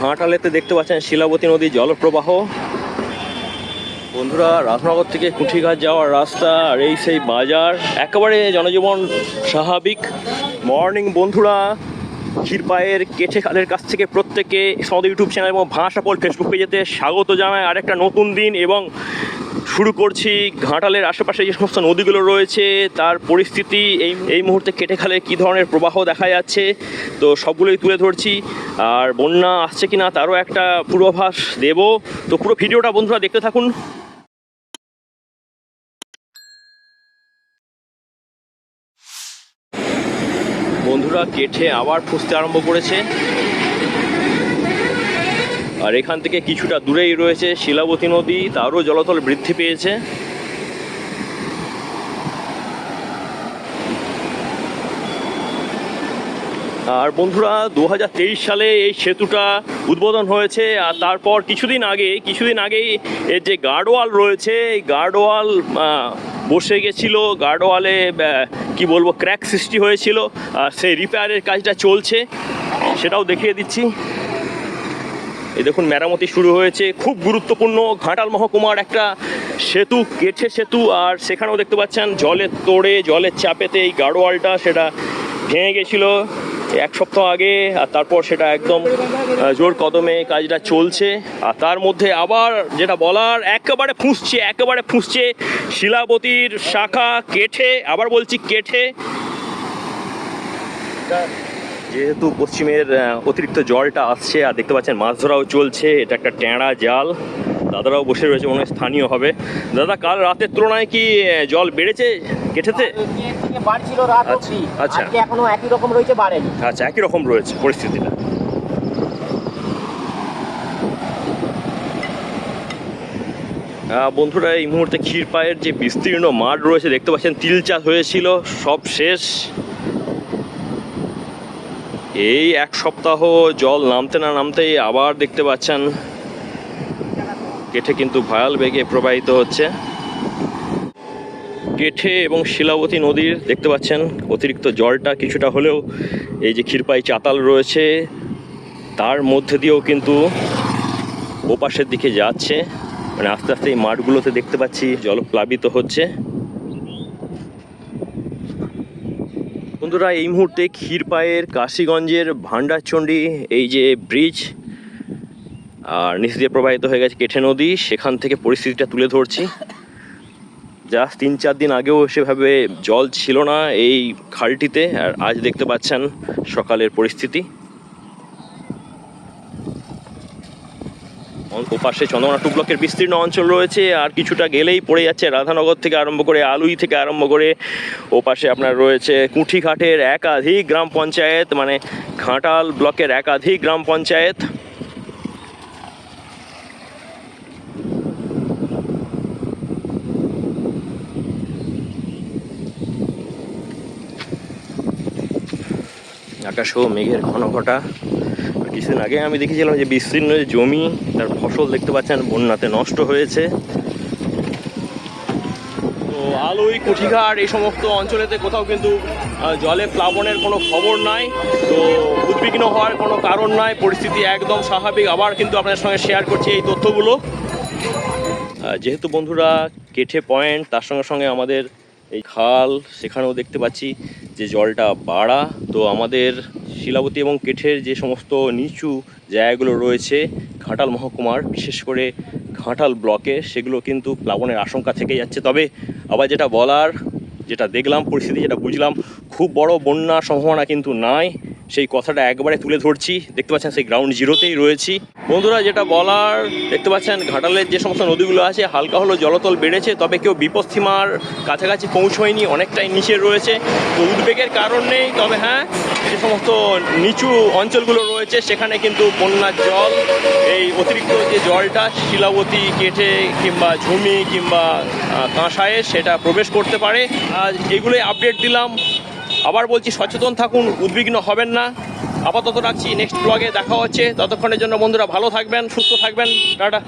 ঘাটালেতে দেখতে পাচ্ছেন শিলাবতী নদীর জলপ্রবাহ। বন্ধুরা রাজনগর থেকে কুঠিঘাট যাওয়ার রাস্তা আর এই সেই বাজার, একেবারে জনজীবন স্বাভাবিক। মর্নিং বন্ধুরা ক্ষীরপায়ের কেঠে খালের কাছ থেকে প্রত্যেকে সমাদের ইউটিউব চ্যানেল এবং ভাষাপল ফেসবুক পেজেতে স্বাগত জানায় আরেকটা নতুন দিন এবং শুরু করছি ঘাটালের আশেপাশে যে সমস্ত নদীগুলো রয়েছে, তার পরিস্থিতি এই এই মুহূর্তে কেটে খালে কী ধরনের প্রবাহ দেখা যাচ্ছে, তো সবগুলোই তুলে ধরছি। আর বন্যা আসছে কিনা তারও একটা পূর্বাভাস দেব। তো পুরো ভিডিওটা বন্ধুরা দেখতে থাকুন। বন্ধুরা কেঠে আবার ফুসতে আরম্ভ করেছে। আর এখান থেকে কিছুটা দূরেই রয়েছে শিলাবতী নদী, তারও জলতল বৃদ্ধি পেয়েছে। আর বন্ধুরা দু হাজার তেইশ সালে এই সেতুটা উদ্বোধন হয়েছে, আর তারপর কিছুদিন আগে, কিছুদিন আগেই এর যে গার্ডওয়াল রয়েছে, এই গার্ডওয়াল বসে গেছিল, গার্ডওয়ালে কি বলব, ক্র্যাক সৃষ্টি হয়েছিল, আর সেই রিপেয়ারের কাজটা চলছে। সেটাও দেখিয়ে দিচ্ছি। এই দেখুন, মেরামতি শুরু হয়েছে। খুব গুরুত্বপূর্ণ ঘাটাল মহকুমার একটা সেতু কেঠে সেতু, আর সেখানেও দেখতে পাচ্ছেন, জলের তোড়ে, জলের চাপেতে এই গাড়োয়ালটা সেটা ভেঙে গেছিল এক সপ্তাহ আগে, আর তারপর সেটা একদম জোর কদমে কাজটা চলছে। আর তার মধ্যে আবার যেটা বলার, একেবারে ফুঁসছে একেবারে ফুঁসছে শিলাবতীর শাখা, কেঠে, আবার বলছি কেঠে। যেহেতু পশ্চিমের অতিরিক্ত জলটা আসছে আর দেখতে পাচ্ছেন মাছ ধরাও চলছে এটা একটা ট্যাঁড়া জাল দাদারাও বসে রয়েছে মনে হয় স্থানীয় হবে। দাদা কাল রাতের তুলনায় কি জল বেড়েছে কেটেতে বাড়ছিল রাত আচ্ছা, অবধি আচ্ছা। এখনও একই রকম রয়েছে বাড়েনি। আচ্ছা একই রকম রয়েছে পরিস্থিতিটা। বন্ধুরা এই মুহূর্তে ক্ষীরপায়ের যে বিস্তীর্ণ মাঠ রয়েছে দেখতে পাচ্ছেন তিল চাষ হয়েছিল সব শেষ। এই এক সপ্তাহ জল নামতে না নামতেই আবার দেখতে পাচ্ছেন কেঠে কিন্তু ভয়াল বেগে প্রবাহিত হচ্ছে। কেঠে এবং শিলাবতী নদীর দেখতে পাচ্ছেন অতিরিক্ত জলটা কিছুটা হলেও এই যে ক্ষীরপাই চাতাল রয়েছে, তার মধ্যে দিয়েও কিন্তু ওপাশের দিকে যাচ্ছে। মানে আস্তে আস্তে এই মাঠগুলোতে দেখতে পাচ্ছি জল প্লাবিত হচ্ছে। বন্ধুরা, এই মুহূর্তে ক্ষীরপায়ের কাশিগঞ্জের ভান্ডারচণ্ডী, এই যে ব্রিজ, আর নিচ দিয়ে প্রবাহিত হয়ে গেছে কেঠে নদী, সেখান থেকে পরিস্থিতিটা তুলে ধরছি। যা তিন চার দিন আগেও সেভাবে জল ছিল না এই খালটিতে, আর আজ দেখতে পাচ্ছেন সকালের পরিস্থিতি। ওপাশে চন্দ্রকোনা টু ব্লকের বিস্তীর্ণ অঞ্চল রয়েছে, আর কিছুটা গেলেই পড়ে যাচ্ছে রাধানগর থেকে আরম্ভ করে আলুই থেকে আরম্ভ করে ওপাশে আপনার রয়েছে কুঠিঘাটের একাধিক গ্রাম পঞ্চায়েত মানে ঘাটাল ব্লকের একাধিক গ্রাম পঞ্চায়েত। আকাশেও মেঘের ঘন ঘটা। কিছুদিন আগে আমি দেখেছিলাম যে বিস্তীর্ণ জমি, তার ফসল দেখতে পাচ্ছেন, বন্যাতে নষ্ট হয়েছে। তো আলুই কুঠিঘাট, এই সমস্ত অঞ্চলেতে কোথাও কিন্তু জলে প্লাবনের কোনো খবর নাই। তো উদ্বিগ্ন হওয়ার কোনো কারণ নাই। পরিস্থিতি একদম স্বাভাবিক। আবার কিন্তু আপনাদের সঙ্গে শেয়ার করছি এই তথ্যগুলো। যেহেতু বন্ধুরা কেঠে পয়েন্ট, তার সঙ্গে সঙ্গে আমাদের এই খাল, সেখানেও দেখতে পাচ্ছি যে জলটা বাড়া। তো আমাদের শিলাবতী এবং কেঠের যে সমস্ত নিচু জায়গাগুলো রয়েছে, ঘাটাল মহকুমার, বিশেষ করে ঘাটাল ব্লকে, সেগুলো কিন্তু প্লাবনের আশঙ্কা থেকে যাচ্ছে। তবে আবার যেটা বলার, যেটা দেখলাম, পরিস্থিতি যেটা বুঝলাম খুব বড় বন্যার সম্ভাবনা কিন্তু নাই। সেই কথাটা একবারে তুলে ধরছি। দেখতে পাচ্ছেন সেই গ্রাউন্ড জিরোতেই রয়েছি। বন্ধুরা, যেটা বলার, দেখতে পাচ্ছেন ঘাটালের যে সমস্ত নদীগুলো আছে, হালকা হলো জলতল বেড়েছে, তবে কেউ বিপদসীমার কাছাকাছি পৌঁছয়নি, অনেকটাই নিচে রয়েছে। তো উদ্বেগের কারণ নেই, তবে হ্যাঁ যে সমস্ত নিচু অঞ্চলগুলো রয়েছে, সেখানে কিন্তু বন্যার জল, এই অতিরিক্ত যে জলটা, শিলাবতী কেটে কিংবা ঝুমি কিংবা কাঁসায়ে সেটা প্রবেশ করতে পারে। আর এগুলোই আপডেট দিলাম। আবার বলছি সচেতন থাকুন, উদ্বিগ্ন হবেন না। আপাতত রাখছি নেক্সট ব্লগে দেখা হচ্ছে। ততক্ষণের জন্য বন্ধুরা ভালো থাকবেন, সুস্থ থাকবেন। টাটা।